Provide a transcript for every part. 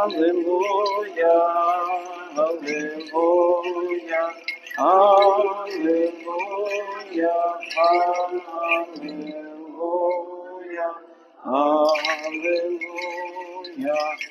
Аллилуйя, Аллилуйя, Аллилуйя, Аллилуйя, Аллилуйя,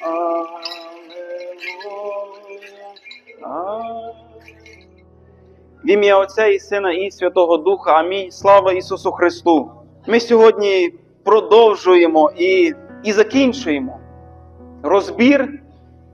Аллилуйя. В ім'я Отця і Сина і Святого Духа. Амінь. Слава Ісусу Христу. Ми сьогодні продовжуємо і, і закінчуємо розбір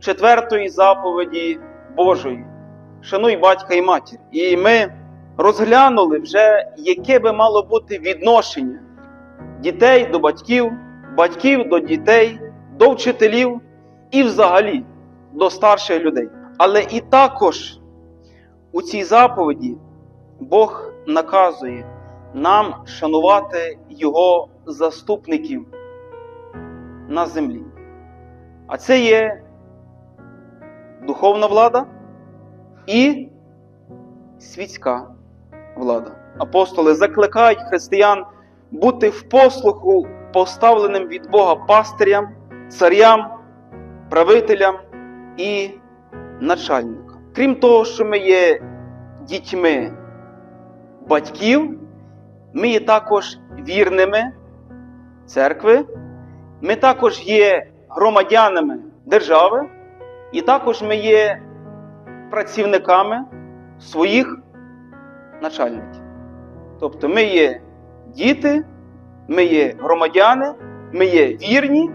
четвертої заповіді Божої. Шануй батька і матір. І ми розглянули вже, яке би мало бути відношення дітей до батьків, батьків до дітей, до вчителів і взагалі до старших людей. Але і також у цій заповіді Бог наказує нам шанувати Його заступників на землі. А це є духовна влада і світська влада. Апостоли закликають християн бути в послуху поставленим від Бога пастирям, царям, правителям і начальникам. Крім того, що ми є дітьми батьків, ми є також вірними церкви, ми також є громадянами держави, і також ми є працівниками своїх начальників. Тобто ми є діти, ми є громадяни, ми є вірні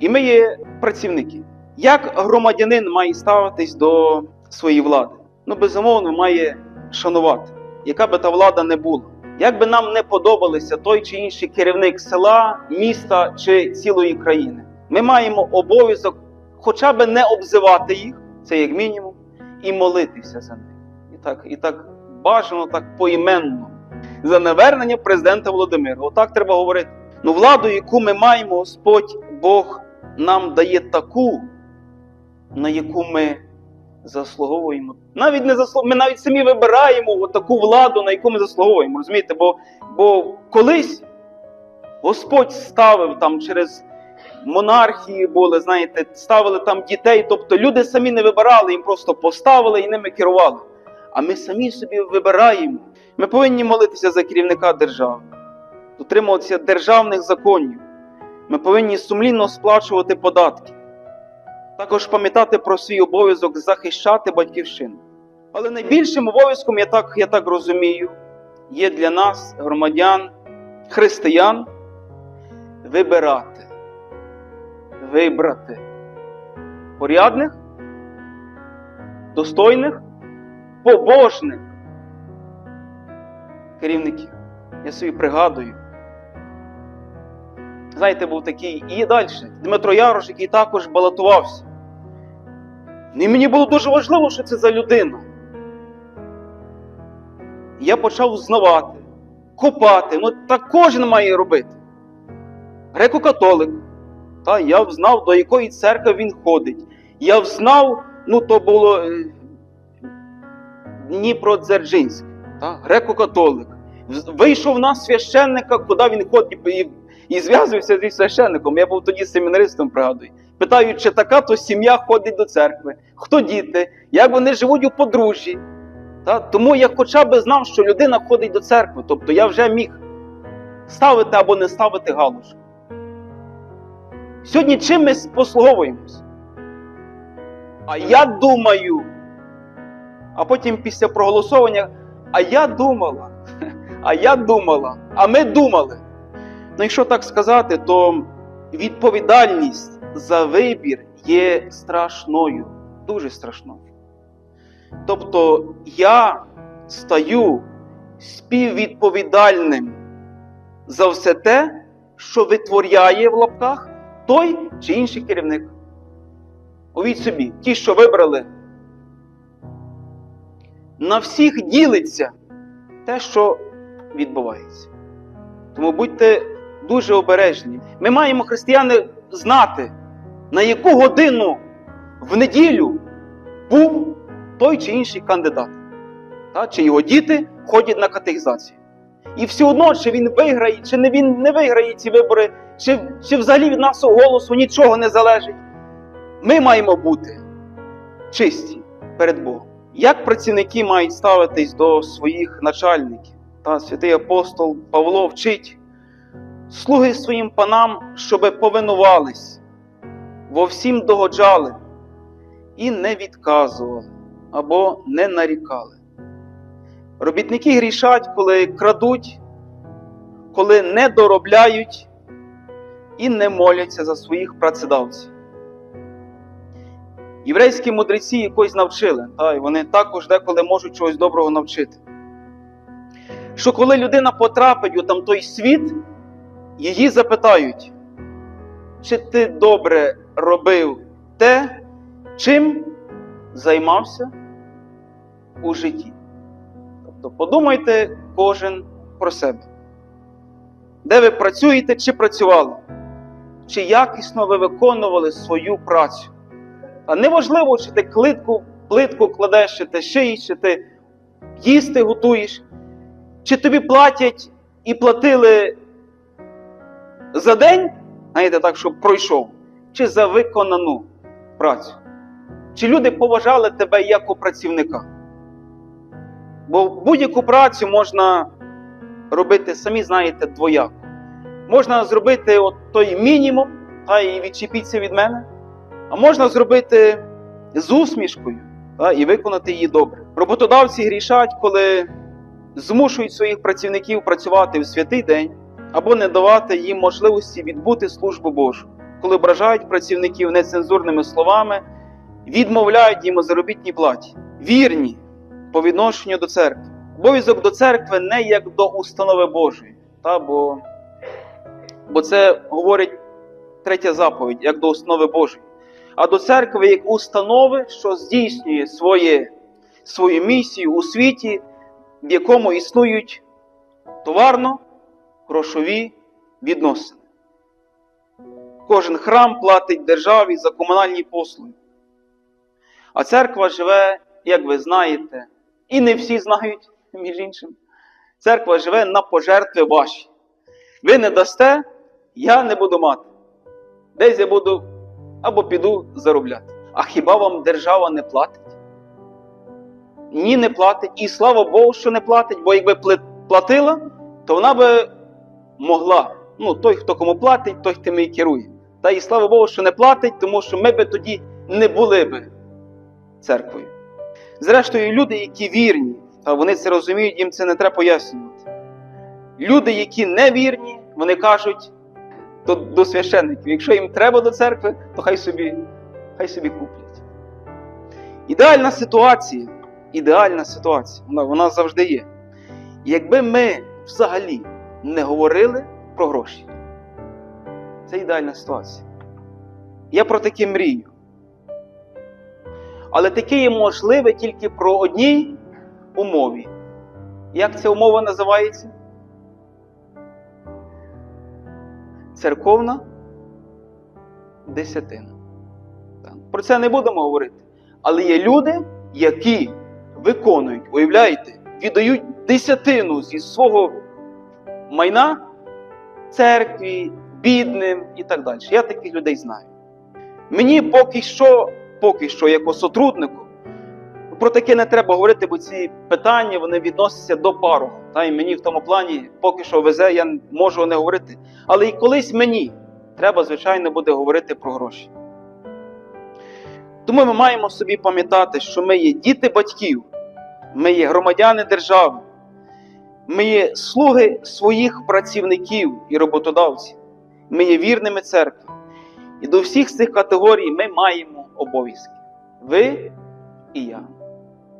і ми є працівники. Як громадянин має ставитись до своєї влади? Ну, безумовно, має шанувати, яка би та влада не була. Як би нам не подобалися той чи інший керівник села, міста чи цілої країни, ми маємо обов'язок хоча б не обзивати їх, це як мінімум, і молитися за них. І так, і так бажано, так поіменно. За навернення президента Володимира. Отак треба говорити. Ну, владу, яку ми маємо, Господь Бог нам дає таку, на яку ми заслуговуємо. Навіть не заслуг... Ми навіть самі вибираємо таку владу, на яку ми заслуговуємо. Розумієте? Бо, бо колись Господь ставив там через монархії були, знаєте, ставили там дітей. Тобто люди самі не вибирали, їм просто поставили і ними керували. А ми самі собі вибираємо. Ми повинні молитися за керівника держави, дотримуватися державних законів. Ми повинні сумлінно сплачувати податки. Також пам'ятати про свій обов'язок захищати батьківщину. Але найбільшим обов'язком, я так, я так розумію, є для нас, громадян, християн, вибирати, вибрати порядних, достойних, побожних керівників. Я собі пригадую. Знаєте, був такий і далі. Дмитро Ярош, який також балотувався. І мені було дуже важливо, що це за людина. Я почав знавати, копати. Ну, так кожен має робити. Греко-католик. Та, я знав, до якої церкви він ходить. Я знав, ну то було е, Дніпродзержинськ, греко-католик. Вийшов на священника, куди він ходить і, і зв'язувався зі священником. Я був тоді семінаристом, пригадую. Питаю, чи така то сім'я ходить до церкви, хто діти, як вони живуть у подружжі. Та? Тому я хоча б знав, що людина ходить до церкви. Тобто я вже міг ставити або не ставити галушку. Сьогодні чим ми послуговуємось? А я думаю, а потім після проголосування, а я думала, а я думала, а ми думали. Ну, якщо так сказати, то відповідальність за вибір є страшною, дуже страшною. Тобто я стаю співвідповідальним за все те, що витворяє в лапках той чи інший керівник. Увіть собі, ті, що вибрали, на всіх ділиться те, що відбувається. Тому будьте дуже обережні. Ми маємо, християни, знати, на яку годину в неділю був той чи інший кандидат, та, чи його діти ходять на катехізацію. І все одно, чи він виграє, чи не він не виграє ці вибори, чи, чи взагалі від нашого голосу нічого не залежить. ми маємо бути чисті перед Богом. Як працівники мають ставитись до своїх начальників? Та святий апостол Павло вчить слуги своїм панам, щоби повинувались, во всім догоджали і не відказували або не нарікали. Робітники грішать, коли крадуть, коли не доробляють і не моляться за своїх працедавців. Єврейські мудреці якось навчили, та, і вони також деколи можуть чогось доброго навчити. Що коли людина потрапить у там той світ, її запитають, чи ти добре робив те, чим займався у житті. Тобто подумайте кожен про себе. Де ви працюєте чи працювали? Чи якісно ви виконували свою працю? А неважливо, чи ти клитку, плитку кладеш, чи ти шиєш, чи ти їсти готуєш, чи тобі платять і платили за день, знаєте, так, щоб пройшов, чи за виконану працю. Чи люди поважали тебе як у працівника? Бо будь-яку працю можна робити, самі знаєте, двояко. Можна зробити от той мінімум, та і відчепіться від мене, а можна зробити з усмішкою та, і виконати її добре. Роботодавці грішать, коли змушують своїх працівників працювати в святий день або не давати їм можливості відбути службу Божу, коли ображають працівників нецензурними словами, відмовляють їм у заробітній платі. Вірні по відношенню до церкви. Обов'язок до церкви не як до установи Божої, та, бо, бо це говорить третя заповідь, як до установи Божої, а до церкви як установи, що здійснює своє, свою місію у світі, в якому існують товарно-грошові відносини. Кожен храм платить державі за комунальні послуги. А церква живе, як ви знаєте, і не всі знають, між іншим. Церква живе на пожертви ваші. Ви не дасте, я не буду мати. Десь я буду або піду заробляти. А хіба вам держава не платить? Ні, не платить. І слава Богу, що не платить, бо якби платила, то вона би могла. Ну, той, хто кому платить, той тим і керує. Та і слава Богу, що не платить, тому що ми би тоді не були би церквою. Зрештою, люди, які вірні, та вони це розуміють, їм це не треба пояснювати. Люди, які не вірні, вони кажуть до, до священників, якщо їм треба до церкви, то хай собі, хай собі куплять. Ідеальна ситуація, ідеальна ситуація, вона, вона завжди є. Якби ми взагалі не говорили про гроші, це ідеальна ситуація. Я про таке мрію. Але таке є можливе тільки про одній умові. Як ця умова називається? Церковна десятина. Про це не будемо говорити. Але є люди, які виконують, уявляєте, віддають десятину зі свого майна церкві, бідним і так далі. Я таких людей знаю. Мені поки що поки що як сотруднику. Про таке не треба говорити, бо ці питання вони відносяться до пару. Та і мені в тому плані поки що везе, я можу не говорити. Але і колись мені треба, звичайно, буде говорити про гроші. Тому ми маємо собі пам'ятати, що ми є діти батьків, ми є громадяни держави, ми є слуги своїх працівників і роботодавців, ми є вірними церкви. І до всіх цих категорій ми маємо обов'язки. Ви і я.